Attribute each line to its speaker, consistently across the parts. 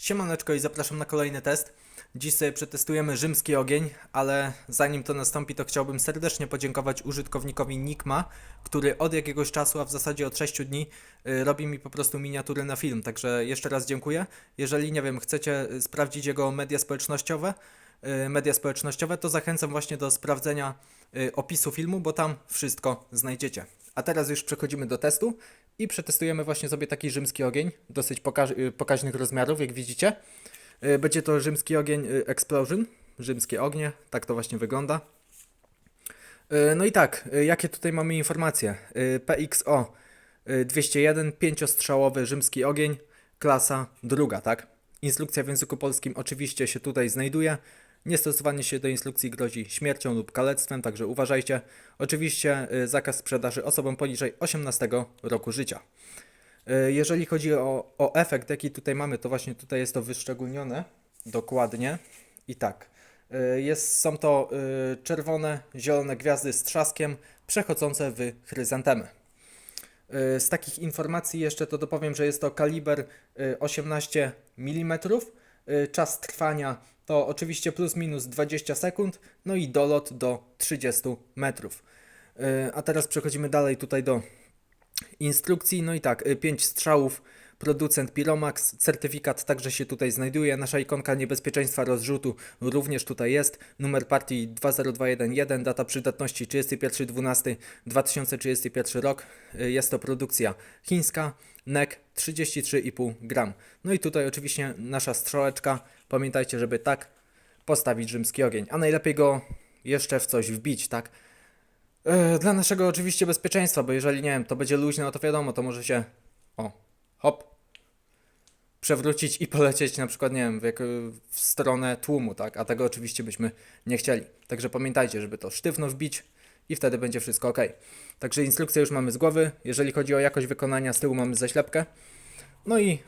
Speaker 1: Siemaneczko i zapraszam na kolejny test. Dziś sobie przetestujemy rzymski ogień, ale zanim to nastąpi, to chciałbym serdecznie podziękować użytkownikowi Nikma, który od jakiegoś czasu, a w zasadzie od 6 dni, y, robi mi po prostu miniatury na film. Także jeszcze raz dziękuję. Jeżeli, nie wiem, chcecie y, sprawdzić jego media społecznościowe, y, media społecznościowe, to zachęcam właśnie do sprawdzenia opisu filmu, bo tam wszystko znajdziecie. A teraz już przechodzimy do testu i przetestujemy właśnie sobie taki rzymski ogień, dosyć poka- y, pokaźnych rozmiarów, jak widzicie. Y, Będzie to rzymski ogień y, Explosion, rzymskie ognie, tak to właśnie wygląda. No i tak, jakie tutaj mamy informacje? PXO y, 201, pięciostrzałowy rzymski ogień, klasa druga, tak? Instrukcja w języku polskim oczywiście się tutaj znajduje. Niestosowanie się do instrukcji grozi śmiercią lub kalectwem, także uważajcie. Oczywiście y, zakaz sprzedaży osobom poniżej 18 roku życia. Y, Jeżeli chodzi o, o efekt, jaki tutaj mamy, to właśnie tutaj jest to wyszczególnione dokładnie. I tak, y, jest, są to czerwone, zielone gwiazdy z trzaskiem przechodzące w chryzantemy. Z takich informacji jeszcze to dopowiem, że jest to kaliber y, 18 mm. Y, Czas trwania to oczywiście plus minus 20 sekund, no i dolot do 30 metrów. Y, A teraz przechodzimy dalej tutaj do instrukcji. No i tak, 5 strzałów, producent Piromax, certyfikat także się tutaj znajduje. Nasza ikonka niebezpieczeństwa rozrzutu również tutaj jest. Numer partii 20211, data przydatności 31.12.2031 rok. Y, Jest to produkcja chińska, NEC 33,5 gram. No i tutaj oczywiście nasza strzałeczka. Pamiętajcie, żeby tak postawić rzymski ogień, a najlepiej go jeszcze w coś wbić, tak? E, Dla naszego oczywiście bezpieczeństwa, bo jeżeli nie wiem, to będzie luźne, no to wiadomo, to może się hop, przewrócić i polecieć na przykład, nie wiem, w, w stronę tłumu, tak? A tego oczywiście byśmy nie chcieli. Także pamiętajcie, żeby to sztywno wbić i wtedy będzie wszystko ok. Także instrukcję już mamy z głowy. Jeżeli chodzi o jakość wykonania, z tyłu mamy zaślepkę. No i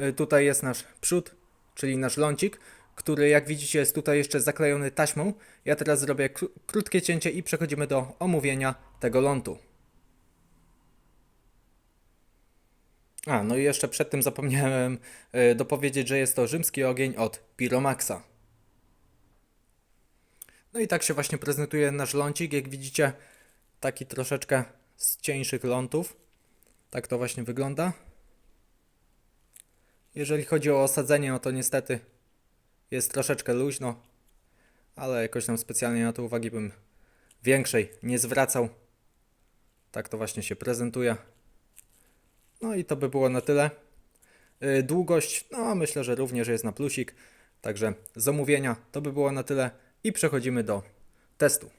Speaker 1: y, tutaj jest nasz przód, czyli nasz lącik, który jak widzicie jest tutaj jeszcze zaklejony taśmą. Ja teraz zrobię kró- krótkie cięcie i przechodzimy do omówienia tego lądu. A, no i jeszcze przed tym zapomniałem y, dopowiedzieć, że jest to rzymski ogień od Piromaxa. No i tak się właśnie prezentuje nasz lącik. Jak widzicie, taki troszeczkę z cieńszych lądów. Tak to właśnie wygląda. Jeżeli chodzi o osadzenie, no to niestety jest troszeczkę luźno, ale jakoś tam specjalnie na to uwagi bym większej nie zwracał. Tak to właśnie się prezentuje. No i to by było na tyle. Yy, Długość, no myślę, że również jest na plusik. Także zamówienia to by było na tyle i przechodzimy do testu.